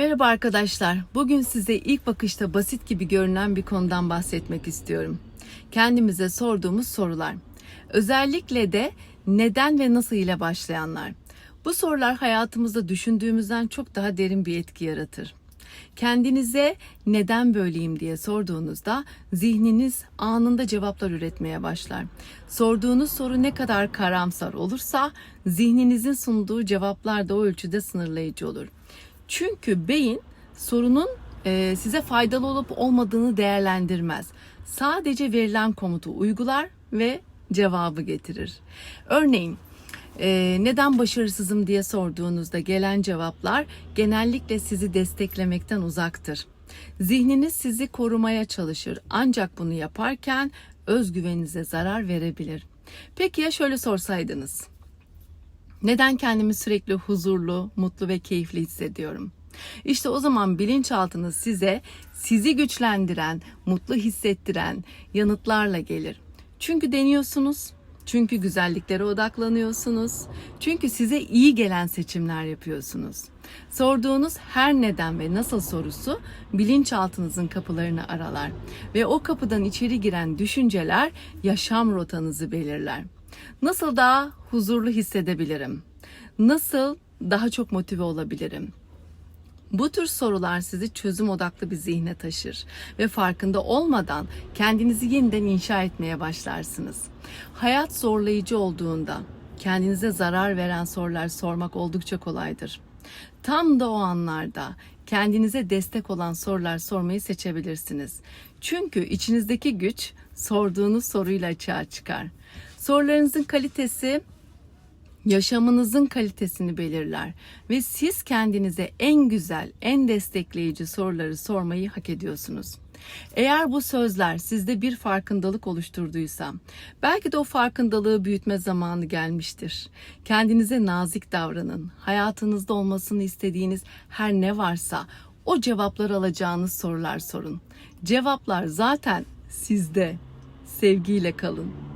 Merhaba arkadaşlar. Bugün size ilk bakışta basit gibi görünen bir konudan bahsetmek istiyorum. Kendimize sorduğumuz sorular. Özellikle de neden ve nasıl ile başlayanlar. Bu sorular hayatımızda düşündüğümüzden çok daha derin bir etki yaratır. Kendinize neden böyleyim diye sorduğunuzda zihniniz anında cevaplar üretmeye başlar. Sorduğunuz soru ne kadar karamsar olursa zihninizin sunduğu cevaplar da o ölçüde sınırlayıcı olur. Çünkü beyin sorunun e, size faydalı olup olmadığını değerlendirmez. Sadece verilen komutu uygular ve cevabı getirir. Örneğin e, neden başarısızım diye sorduğunuzda gelen cevaplar genellikle sizi desteklemekten uzaktır. Zihniniz sizi korumaya çalışır ancak bunu yaparken özgüveninize zarar verebilir. Peki ya şöyle sorsaydınız? Neden kendimi sürekli huzurlu, mutlu ve keyifli hissediyorum? İşte o zaman bilinçaltınız size sizi güçlendiren, mutlu hissettiren yanıtlarla gelir. Çünkü deniyorsunuz, çünkü güzelliklere odaklanıyorsunuz, çünkü size iyi gelen seçimler yapıyorsunuz. Sorduğunuz her neden ve nasıl sorusu bilinçaltınızın kapılarını aralar ve o kapıdan içeri giren düşünceler yaşam rotanızı belirler. Nasıl daha huzurlu hissedebilirim? Nasıl daha çok motive olabilirim? Bu tür sorular sizi çözüm odaklı bir zihne taşır ve farkında olmadan kendinizi yeniden inşa etmeye başlarsınız. Hayat zorlayıcı olduğunda kendinize zarar veren sorular sormak oldukça kolaydır. Tam da o anlarda kendinize destek olan sorular sormayı seçebilirsiniz. Çünkü içinizdeki güç sorduğunuz soruyla açığa çıkar. Sorularınızın kalitesi yaşamınızın kalitesini belirler ve siz kendinize en güzel, en destekleyici soruları sormayı hak ediyorsunuz. Eğer bu sözler sizde bir farkındalık oluşturduysa, belki de o farkındalığı büyütme zamanı gelmiştir. Kendinize nazik davranın. Hayatınızda olmasını istediğiniz her ne varsa o cevaplar alacağınız sorular sorun. Cevaplar zaten sizde. Sevgiyle kalın.